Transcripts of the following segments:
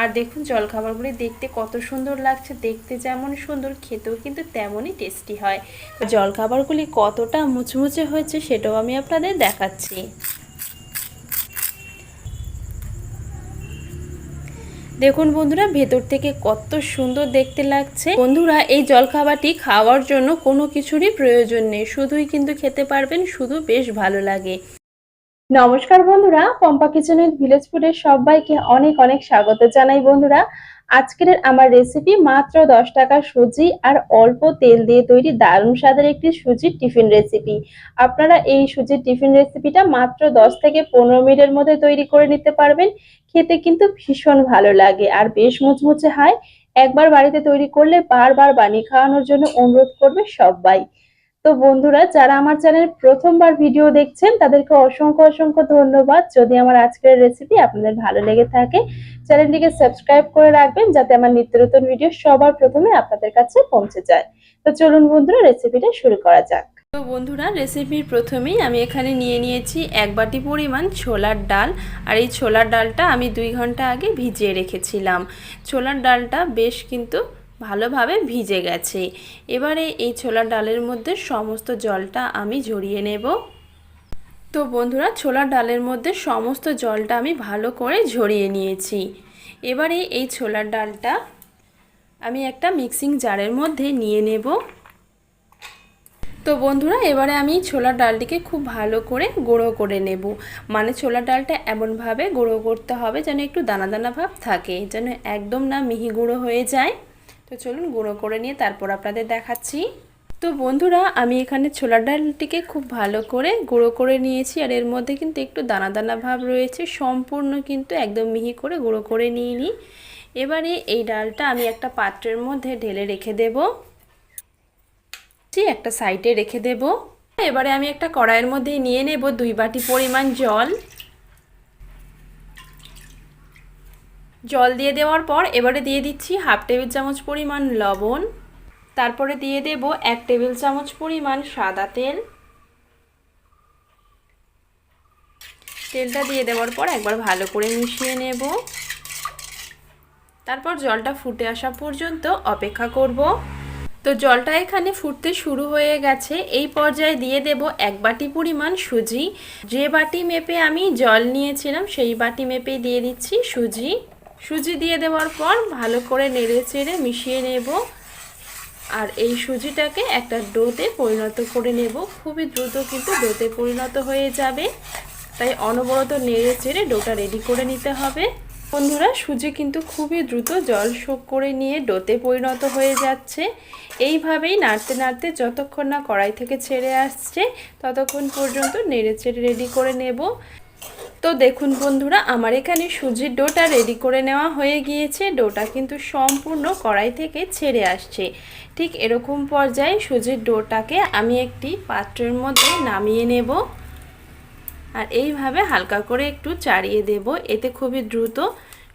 আর দেখুন জলখাবারগুলি দেখতে কত সুন্দর লাগছে, দেখতে যেমন সুন্দর, খেতেও কিন্তু তেমনই টেস্টি হয়। জলখাবারগুলি কতটা মুচমুচে হয়েছে সেটাও আমি আপনাদের দেখাচ্ছি। দেখুন বন্ধুরা, ভেতর থেকে কত সুন্দর দেখতে লাগছে। বন্ধুরা, এই জলখাবারটি খাওয়ার জন্য কোনো কিছুরই প্রয়োজন নেই, শুধুই কিন্তু খেতে পারবেন, শুধু বেশ ভালো লাগে। নমস্কার বন্ধুরা, পম্পা কিচেনের ভিলেজ ফুডের সবাইকে অনেক অনেক স্বাগত জানাই বন্ধুরা। আজকের আমার রেসিপি মাত্র দশ টাকার সুজি আর অল্প তেল দিয়ে তৈরি দারুণ স্বাদের একটি সুজির টিফিন রেসিপি আপনারা এই সুজির টিফিন রেসিপিটা মাত্র দশ থেকে পনেরো মিনিটের মধ্যে তৈরি করে নিতে পারবেন। খেতে কিন্তু ভীষণ ভালো লাগে আর বেশ মুচমুচে হয়। একবার বাড়িতে তৈরি করলে বারবার বানিয়ে খাওয়ানোর জন্য অনুরোধ করবে সবাই। তো বন্ধুরা, যারা আমার চ্যানেল প্রথমবার ভিডিও দেখছেন, তাদেরকে অসংখ্য অসংখ্য ধন্যবাদ। যদি আমার আজকের রেসিপি আপনাদের ভালো লেগে থাকে, চ্যানেলটিকে সাবস্ক্রাইব করে রাখবেন, যাতে আমার নিত্য নতুন ভিডিও সবার প্রথমে আপনাদের কাছে পৌঁছে যায়। তো চলুন বন্ধুরা রেসিপিটা শুরু করা যাক। তো বন্ধুরা রেসিপির প্রথমেই আমি এখানে নিয়ে নিয়েছি এক বাটি পরিমাণ ছোলার ডাল। আর এই ছোলার ডালটা আমি দুই ঘণ্টা আগে ভিজিয়ে রেখেছিলাম। ছোলার ডালটা বেশ কিন্তু ভালোভাবে ভিজে গেছে। এবারে এই ছোলার ডালের মধ্যে সমস্ত জলটা আমি ঝরিয়ে নেব। তো বন্ধুরা, ছোলার ডালের মধ্যে সমস্ত জলটা আমি ভালো করে ঝরিয়ে নিয়েছি। এবারে এই ছোলার ডালটা আমি একটা মিক্সিং জারের মধ্যে নিয়ে নেব। তো বন্ধুরা, এবারে আমি ছোলার ডালটিকে খুব ভালো করে গুঁড়ো করে নেব। মানে ছোলার ডালটা এমনভাবে গুঁড়ো করতে হবে যেন একটু দানা দানা ভাব থাকে, যেন একদম না মিহি গুঁড়ো হয়ে যায়। তো চলুন গুঁড়ো করে নিয়ে তারপর আপনাদের দেখাচ্ছি। তো বন্ধুরা, আমি এখানে ছোলার ডালটিকে খুব ভালো করে গুঁড়ো করে নিয়েছি আর এর মধ্যে কিন্তু একটু দানা দানা ভাব রয়েছে। সম্পূর্ণ কিন্তু একদম মিহি করে গুঁড়ো করে নিয়ে নিই। এবারে এই ডালটা আমি একটা পাত্রের মধ্যে ঢেলে রেখে দেবো। একটা সাইডে রেখে দেব। এবারে আমি একটা কড়াইয়ের মধ্যে নিয়ে নেব দুই বাটি পরিমাণ জল। জল দিয়ে দেওয়ার পর এবারে দিয়ে দিচ্ছি হাফ টেবিল চামচ পরিমাণ লবণ। তারপরে দিয়ে দেব এক টেবিল চামচ পরিমাণ সাদা তেল। তেলটা দিয়ে দেওয়ার পর একবার ভালো করে মিশিয়ে নেব। তারপর জলটা ফুটে আসা পর্যন্ত অপেক্ষা করব। তো জলটা এখানে ফুটতে শুরু হয়ে গেছে। এই পর্যায়ে দিয়ে দেব এক বাটি পরিমাণ সুজি। যে বাটি মেপে আমি জল নিয়েছিলাম, সেই বাটি মেপে দিয়ে দিচ্ছি সুজি। সুজি দিয়ে দেওয়ার পর ভালো করে নেড়ে চেড়ে মিশিয়ে নেব। আর এই সুজিটাকে একটা ডোতে পরিণত করে নেব। খুবই দ্রুত কিন্তু ডোতে পরিণত হয়ে যাবে। তাই অনবরত নেড়ে চেড়ে ডোটা রেডি করে নিতে হবে। বন্ধুরা, সুজি কিন্তু খুবই দ্রুত জল শোক করে নিয়ে ডোতে পরিণত হয়ে যাচ্ছে। এইভাবেই নাড়তে নাড়তে যতক্ষণ না কড়াই থেকে ছেড়ে আসছে, ততক্ষণ পর্যন্ত নেড়ে চেড়ে রেডি করে নেব। তো দেখুন বন্ধুরা, আমার এখানে সুজির ডোটা রেডি করে নেওয়া হয়ে গিয়েছে। ডোটা কিন্তু সম্পূর্ণ কড়াই থেকে ছেড়ে আসছে। ঠিক এরকম পর্যায়ে সুজির ডোটাকে আমি একটি পাত্রের মধ্যে নামিয়ে নেব আর এইভাবে হালকা করে একটু চাড়িয়ে দেব। এতে খুবই দ্রুত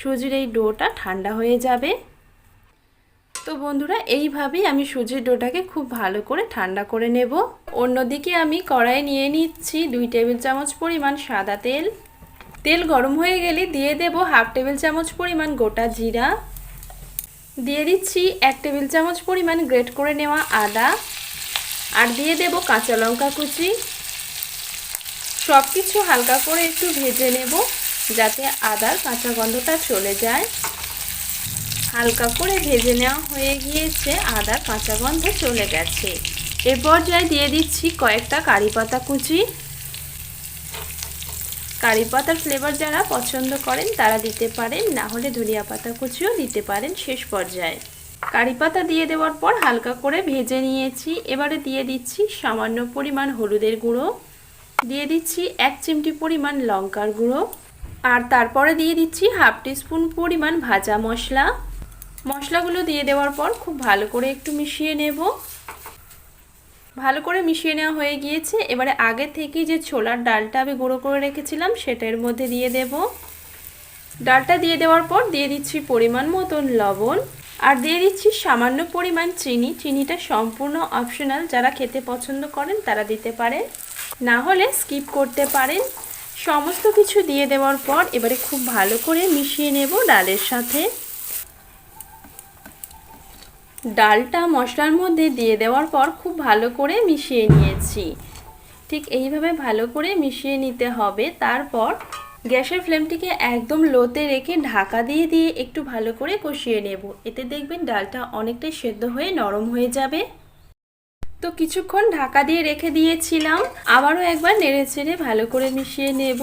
সুজির এই ডোটা ঠান্ডা হয়ে যাবে। তো বন্ধুরা, এইভাবেই আমি সুজির ডোটাকে খুব ভালো করে ঠান্ডা করে নেব। অন্যদিকে আমি কড়াই নিয়ে নিচ্ছি দুই টেবিল চামচ পরিমাণ সাদা তেল। তেল গরম হয়ে গেলে দিয়ে দেব হাফ টেবিল চামচ পরিমাণ গোটা জিরা। দিয়ে দিচ্ছি এক টেবিল চামচ পরিমাণ গ্রেট করে নেওয়া আদা। আর দিয়ে দেব কাঁচা লঙ্কা কুচি। সব কিছু হালকা করে একটু ভেজে নেব, যাতে আদার কাঁচা গন্ধটা চলে যায়। হালকা করে ভেজে নেওয়া হয়ে গিয়েছে আদার কাঁচা গন্ধ চলে গেছে। এ পর্যায়ে দিয়ে দিচ্ছি কয়েকটা কারি পাতা কুচি। কারি পাতার ফ্লেভার যারা পছন্দ করেন, তারা দিতে পারেন, না হলে ধনিয়া পাতা কুচিও দিতে পারেন শেষ পর্যায়ে। কারি পাতা দিয়ে দেওয়ার পর হালকা করে ভেজে নিয়েছি। এবারে দিয়ে দিচ্ছি সামান্য পরিমাণ হলুদের গুঁড়ো। দিয়ে দিচ্ছি এক চিমটি পরিমাণ লঙ্কার গুঁড়ো। আর তারপরে দিয়ে দিচ্ছি হাফ টিস্পুন পরিমাণ ভাজা মশলা। মশলাগুলো দিয়ে দেওয়ার পর খুব ভালো করে একটু মিশিয়ে নেব। ভালো করে মিশিয়ে নেওয়া হয়ে গিয়েছে। এবারে আগে থেকে যে ছোলার ডালটা আমি গুঁড়ো করে রেখেছিলাম সেটার মধ্যে দিয়ে দেব। ডালটা দিয়ে দেওয়ার পর দিয়ে দিচ্ছি পরিমাণ মতন লবণ। আর দিয়ে দিচ্ছি সামান্য পরিমাণ চিনি। চিনিটা সম্পূর্ণ অপশনাল যারা খেতে পছন্দ করেন তারা দিতে পারেন। না হলে স্কিপ করতে পারেন। সমস্ত কিছু দিয়ে দেওয়ার পর এবারে খুব ভালো করে মিশিয়ে নেব ডালের সাথে। ডালটা মশলার মধ্যে দিয়ে দেওয়ার পর খুব ভালো করে মিশিয়ে নিয়েছি। ঠিক এইভাবে ভালো করে মিশিয়ে নিতে হবে। তারপর গ্যাসের ফ্লেমটিকে একদম লোতে রেখে ঢাকা দিয়ে দিয়ে একটু ভালো করে কষিয়ে নেব। এতে দেখবেন ডালটা অনেকটাই সেদ্ধ হয়ে নরম হয়ে যাবে। তো কিছুক্ষণ ঢাকা দিয়ে রেখে দিয়েছিলাম। আবারও একবার নেড়ে চেড়ে ভালো করে মিশিয়ে নেব।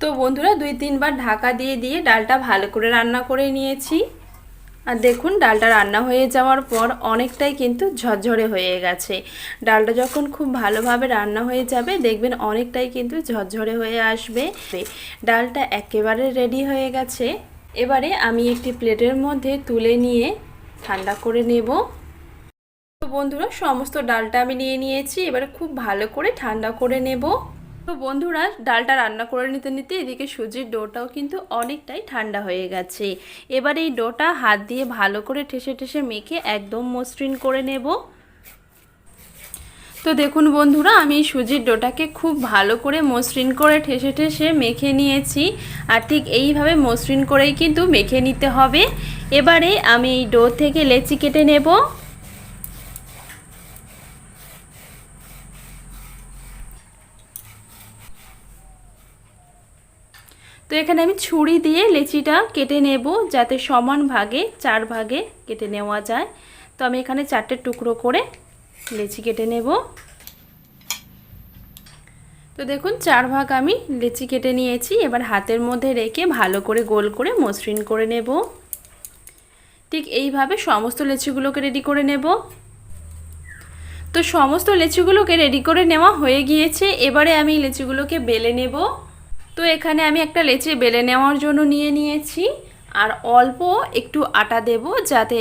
তো বন্ধুরা, দুই তিনবার ঢাকা দিয়ে দিয়ে ডালটা ভালো করে রান্না করে নিয়েছি। আর দেখুন, ডালটা রান্না হয়ে যাওয়ার পর অনেকটাই কিন্তু ঝরঝরে হয়ে গেছে। ডালটা যখন খুব ভালোভাবে রান্না হয়ে যাবে, দেখবেন অনেকটাই কিন্তু ঝরঝরে হয়ে আসবে। ডালটা একেবারে রেডি হয়ে গেছে। এবারে আমি একটি প্লেটের মধ্যে তুলে নিয়ে ঠান্ডা করে নেব। বন্ধুরা, সমস্ত ডালটা আমি নিয়ে নিয়েছি। এবারে খুব ভালো করে ঠান্ডা করে নেব। তো বন্ধুরা, ডালটা রান্না করে নিতে নিতে এদিকে সুজির ডোটাও কিন্তু অনেকটাই ঠান্ডা হয়ে গেছে। এবার এই ডোটা হাত দিয়ে ভালো করে ঠেসে ঠেসে মেখে একদম মসৃণ করে নেব। তো দেখুন বন্ধুরা, আমি সুজির ডোটাকে খুব ভালো করে মসৃণ করে ঠেসে ঠেসে মেখে নিয়েছি। আর ঠিক এইভাবে মসৃণ করেই কিন্তু মেখে নিতে হবে। এবারে আমি এই ডো থেকে লেচি কেটে নেব। তো এখানে আমি ছুরি দিয়ে লেচিটা কেটে নেব যাতে সমান ভাগে, চার ভাগে কেটে নেওয়া যায়। তো আমি এখানে চারটে টুকরো করে লেচি কেটে নেব। তো দেখুন, চার ভাগ আমি লেচি কেটে নিয়েছি। এবার হাতের মধ্যে রেখে ভালো করে গোল করে মসৃণ করে নেব। ঠিক এইভাবে সমস্ত লেচিগুলোকে রেডি করে নেব। তো সমস্ত লেচিগুলোকে রেডি করে নেওয়া হয়ে গিয়েছে। এবারে আমি লেচিগুলোকে বেলে নেব। তো এখানে আমি একটা লেচি বেলে নেওয়ার জন্য নিয়ে নিয়েছি। আর অল্প একটু আটা দেব যাতে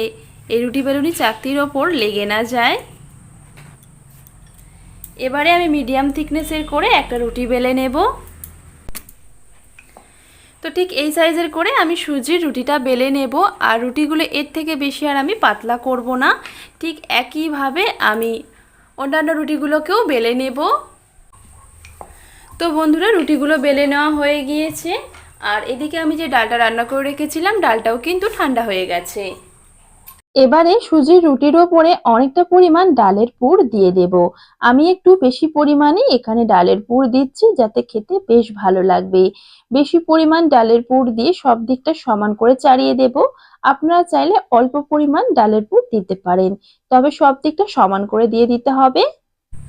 এই রুটি বেলুনি চাকতির ওপর লেগে না যায়। এবারে আমি মিডিয়াম থিকনেসের করে একটা রুটি বেলে নেব। তো ঠিক এই সাইজের করে আমি সুজির রুটিটা বেলে নেব। আর রুটিগুলো এর থেকে বেশি আর আমি পাতলা করব না। ঠিক একইভাবে আমি অন্যান্য রুটিগুলোকেও বেলে নেব। তো বন্ধুরা, রুটিগুলো বেলে নেওয়া হয়ে গিয়েছে। আর এদিকে আমি যে ডালটা রান্না করে রেখেছিলাম, ডালটাও কিন্তু ঠান্ডা হয়ে গেছে। এবারে সুজির রুটির ওপরে অনেকটা পরিমাণ ডালের পুর দিয়ে দেব। আমি একটু বেশি পরিমাণে এখানে ডালের পুর দিচ্ছি, যাতে খেতে বেশ ভালো লাগবে। বেশি পরিমাণ ডালের পুর দিয়ে সব দিকটা সমান করে চাড়িয়ে দেব। আপনারা চাইলে অল্প পরিমাণ ডালের পুর দিতে পারেন, তবে সব দিকটা সমান করে দিয়ে দিতে হবে।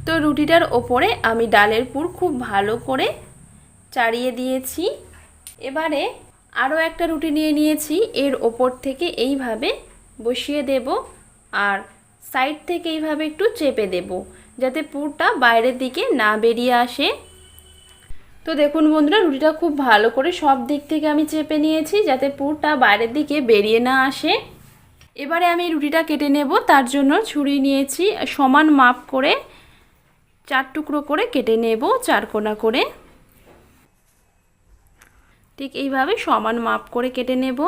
তো রুটিটার ওপরে আমি ডালের পুর খুব ভালো করে চাড়িয়ে দিয়েছি। এবারে আরও একটা রুটি নিয়ে নিয়েছি, এর ওপর থেকে এইভাবে বসিয়ে দেব আর সাইড থেকে এইভাবে একটু চেপে দেব যাতে পুরটা বাইরের দিকে না বেরিয়ে আসে। তো দেখুন বন্ধুরা, রুটিটা খুব ভালো করে সব দিক থেকে আমি চেপে নিয়েছি যাতে পুরটা বাইরের দিকে বেরিয়ে না আসে। এবারে আমি রুটিটা কেটে নেব, তার জন্য ছুরি নিয়েছি, সমান মাপ করে চার টুকরো করে কেটে নেব, চার কোনা করে। ঠিক এইভাবে সমান মাপ করে কেটে নেব।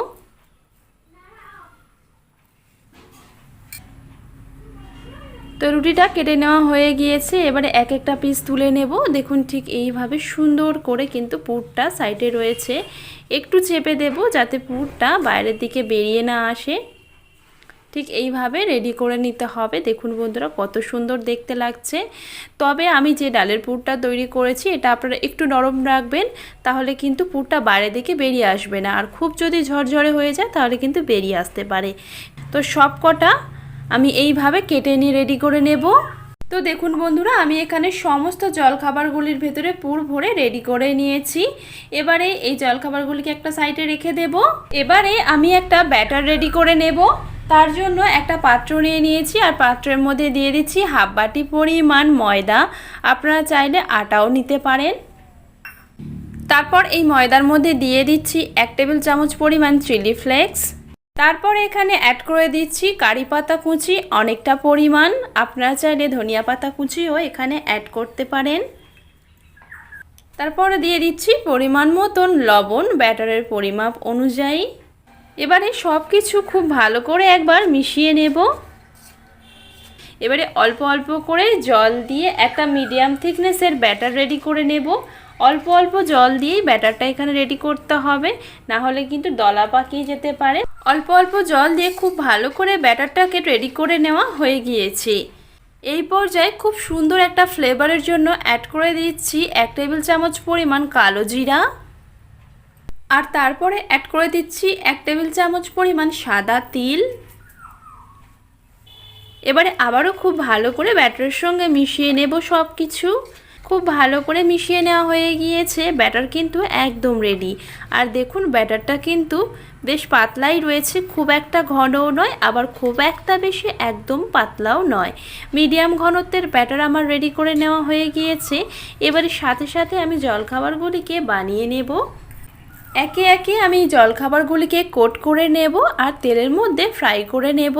তো রুটিটা কেটে নেওয়া হয়ে গিয়েছে, এবারে এক একটা পিস তুলে নেব। দেখুন ঠিক এইভাবে সুন্দর করে কিন্তু পুরটা সাইডে রয়েছে। একটু চেপে দেব যাতে পুরটা বাইরের দিকে বেরিয়ে না আসে। ঠিক এইভাবে রেডি করে নিতে হবে। দেখুন বন্ধুরা, কত সুন্দর দেখতে লাগছে। তবে আমি যে ডালের পুরটা তৈরি করেছি, এটা আপনারা একটু নরম রাখবেন, তাহলে কিন্তু পুরটা বাইরে দিকে বেরিয়ে আসবে না। আর খুব যদি ঝরঝরে হয়ে যায়, তাহলে কিন্তু বেরিয়ে আসতে পারে। তো সব কটা আমি এইভাবে কেটে নিয়ে রেডি করে নেব। তো দেখুন বন্ধুরা, আমি এখানে সমস্ত জলখাবারগুলির ভেতরে পুর ভরে রেডি করে নিয়েছি। এবারে এই জলখাবারগুলিকে একটা সাইডে রেখে দেব। এবারে আমি একটা ব্যাটার রেডি করে নেব। তার জন্য একটা পাত্র নিয়ে নিয়েছি আর পাত্রের মধ্যে দিয়ে দিচ্ছি হাফ বাটি পরিমাণ ময়দা। আপনারা চাইলে আটাও নিতে পারেন। তারপর এই ময়দার মধ্যে দিয়ে দিচ্ছি এক টেবিল চামচ পরিমাণ চিলি ফ্লেক্স। তারপর এখানে অ্যাড করে দিচ্ছি কারি পাতা কুচি অনেকটা পরিমাণ। আপনারা চাইলে ধনিয়া পাতা কুচিও এখানে অ্যাড করতে পারেন। তারপরে দিয়ে দিচ্ছি পরিমাণ মতন লবণ, ব্যাটারের পরিমাপ অনুযায়ী। এবারে সব কিছু খুব ভালো করে একবার মিশিয়ে নেব। এবারে অল্প অল্প করে জল দিয়ে একটা মিডিয়াম থিকনেসের ব্যাটার রেডি করে নেব। অল্প অল্প জল দিয়েই ব্যাটারটা এখানে রেডি করতে হবে, না হলে কিন্তু দলা পাকিয়ে যেতে পারে। অল্প অল্প জল দিয়ে খুব ভালো করে ব্যাটারটাকে রেডি করে নেওয়া হয়ে গিয়েছে। এই পর্যায়ে খুব সুন্দর একটা ফ্লেভারের জন্য অ্যাড করে দিচ্ছি এক টেবিল চামচ পরিমাণ কালো জিরা। আর তারপরে অ্যাড করে দিচ্ছি এক টেবিল চামচ পরিমাণ সাদা তিল। এবারে আবারও খুব ভালো করে ব্যাটারের সঙ্গে মিশিয়ে নেব সব কিছু খুব ভালো করে মিশিয়ে নেওয়া হয়ে গিয়েছে, ব্যাটার কিন্তু একদম রেডি আর দেখুন, ব্যাটারটা কিন্তু বেশ পাতলাই রয়েছে, খুব একটা ঘনও নয়, আবার খুব একটা বেশি একদম পাতলাও নয়। মিডিয়াম ঘনত্বের ব্যাটার আমার রেডি করে নেওয়া হয়ে গিয়েছে। এবারে সাথে সাথে আমি জলখাবারগুলিকে বানিয়ে নেব। একে একে আমি জলখাবারগুলিকে কোট করে নেব আর তেলের মধ্যে ফ্রাই করে নেব।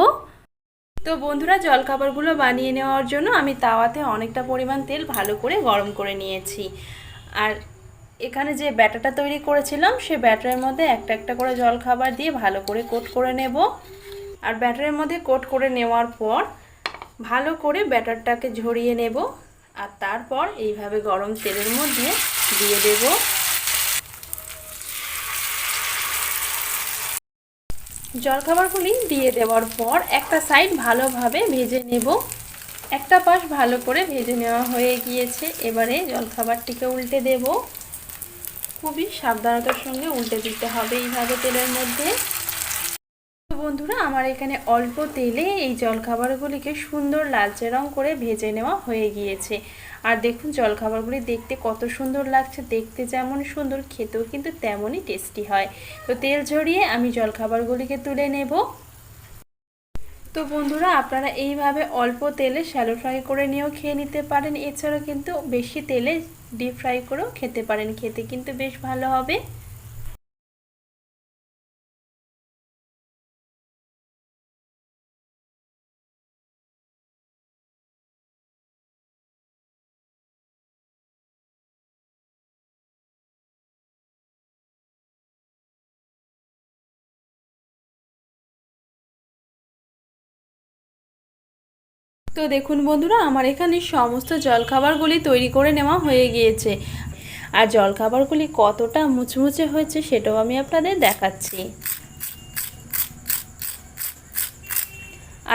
তো বন্ধুরা, জলখাবারগুলো বানিয়ে নেওয়ার জন্য আমি তাওয়াতে অনেকটা পরিমাণ তেল ভালো করে গরম করে নিয়েছি। আর এখানে যে ব্যাটারটা তৈরি করেছিলাম, সে ব্যাটারের মধ্যে একটা একটা করে জলখাবার দিয়ে ভালো করে কোট করে নেব। আর ব্যাটারের মধ্যে কোট করে নেওয়ার পর ভালো করে ব্যাটারটাকে ঝরিয়ে নেব। আর তারপর এইভাবে গরম তেলের মধ্যে দিয়ে দেবো। জলখাবারগুলি দিয়ে দেওয়ার পর একটা সাইড ভালোভাবে ভেজে নেব। একটা পাশ ভালো করে ভেজে নেওয়া হয়ে গিয়েছে। এবারে জলখাবারটিকে উল্টে দেব। খুবই সাবধানতার সঙ্গে উল্টে দিতে হবে এইভাবে তেলের মধ্যে। বন্ধুরা, আমার এখানে অল্প তেলে এই জলখাবারগুলিকে সুন্দর লালচে রং করে ভেজে নেওয়া হয়ে গিয়েছে। আর দেখুন, জলখাবারগুলি দেখতে কত সুন্দর লাগছে, দেখতে যেমন সুন্দর, খেতেও কিন্তু তেমনই টেস্টি হয়। তো তেল ঝরিয়ে আমি জলখাবারগুলিকে তুলে নেব। তো বন্ধুরা, আপনারা এইভাবে অল্প তেলে শ্যালো ফ্রাই করে নিয়েও খেয়ে নিতে পারেন। এছাড়াও কিন্তু বেশি তেলে ডিপ ফ্রাই করেও খেতে পারেন। খেতে কিন্তু বেশ ভালো হবে। তো দেখুন বন্ধুরা, আমার এখানে সমস্ত জলখাবারগুলি তৈরি করে নেওয়া হয়ে গিয়েছে। আর জলখাবারগুলি কতটা মুচমুচে হয়েছে সেটাও আমি আপনাদের দেখাচ্ছি।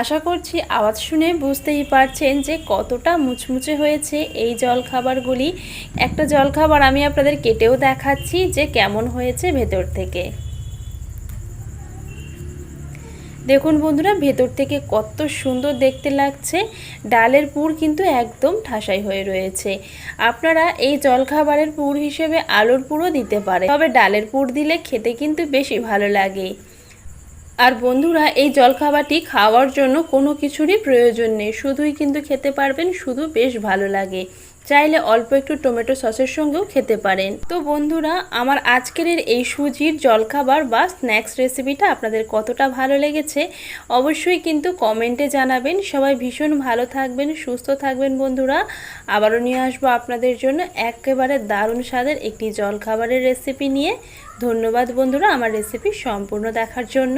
আশা করছি আওয়াজ শুনে বুঝতেই পারছেন যে কতটা মুচমুচে হয়েছে এই জলখাবারগুলি। একটা জলখাবার আমি আপনাদের কেটেও দেখাচ্ছি যে কেমন হয়েছে ভেতর থেকে। দেখুন বন্ধুরা, ভেতর থেকে কত সুন্দর দেখতে লাগছে। ডালের পুর কিন্তু একদম ঠাসাই হয়ে রয়েছে। আপনারা এই জলখাবারের পুর হিসেবে আলুর পুরও দিতে পারে তবে ডালের পুর দিলে খেতে কিন্তু বেশি ভালো লাগে। আর বন্ধুরা, এই জলখাবারটি খাওয়ার জন্য কোনো কিছুরই প্রয়োজন নেই। শুধুই কিন্তু খেতে পারবেন, শুধু বেশ ভালো লাগে। চাইলে অল্প একটু টমেটো সসের সঙ্গেও খেতে পারেন। তো বন্ধুরা, আমার আজকের এই সুজির জলখাবার বা স্ন্যাক্স রেসিপিটা আপনাদের কতটা ভালো লেগেছে অবশ্যই কিন্তু কমেন্টে জানাবেন। সবাই ভীষণ ভালো থাকবেন, সুস্থ থাকবেন বন্ধুরা। আবারও নিয়ে আসব আপনাদের জন্য একেবারে দারুণ স্বাদের একটি জলখাবারের রেসিপি নিয়ে। ধন্যবাদ বন্ধুরা আমার রেসিপি সম্পূর্ণ দেখার জন্য।